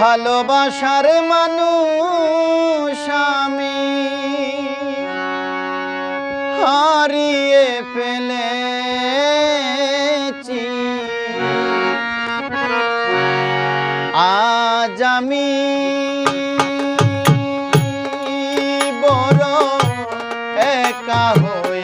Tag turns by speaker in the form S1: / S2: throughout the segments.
S1: ভালোবাসার মানুষ আমি। হারিয়ে ফেলেছি। আজ আমি বড় একা হয়ে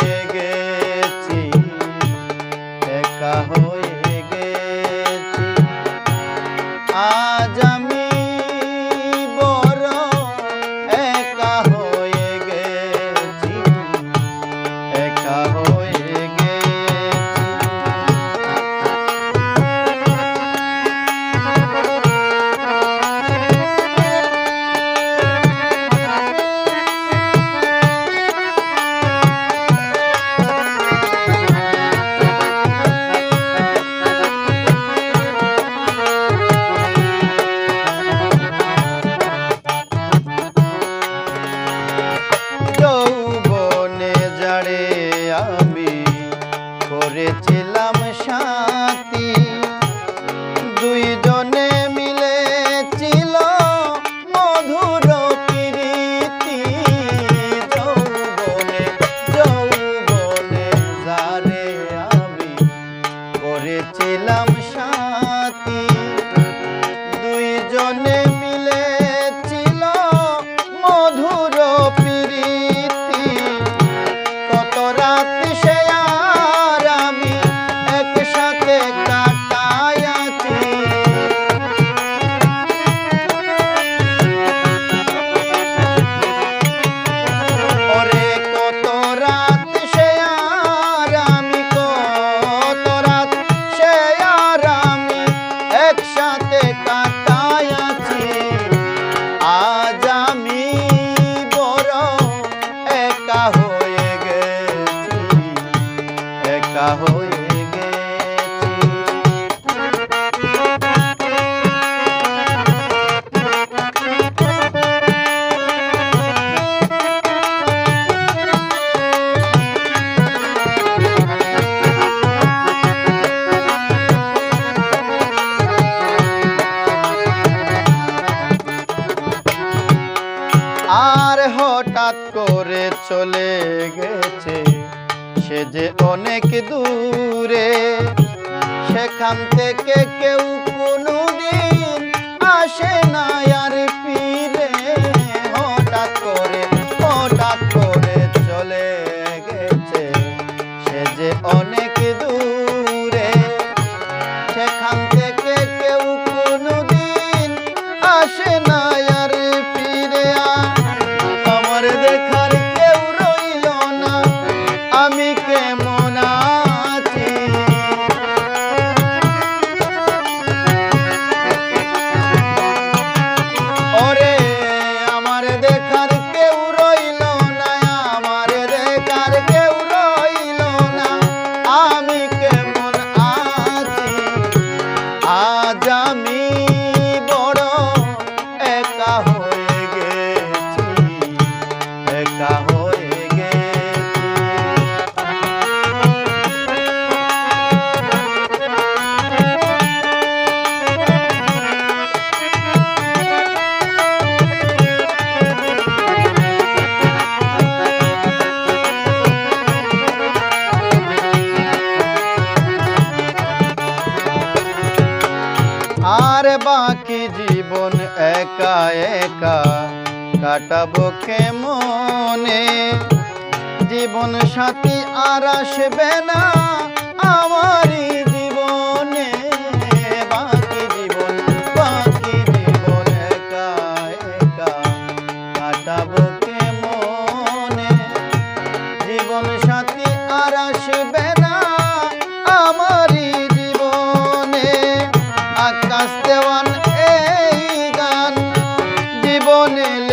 S1: করেছিলাম সাথী একসাথে কাটায়াছি আজ আমি বড় একা হয়ে গেছি। একা হয়ে হঠাৎ করে চলে গেছে। সে যে অনেক দূরে, সেখান থেকে কেউ কোনোদিন আসে না আর আর বাকি জীবন একা একা কাটাবো কেমনে? জীবন সাথী আর আসবে না আমারই জীবনে। বাকি জীবন বাকি জীবন একা একা কাটাবো কেমনে? জীবন সাথী আর আসবে আকাশ এই গান জীবনে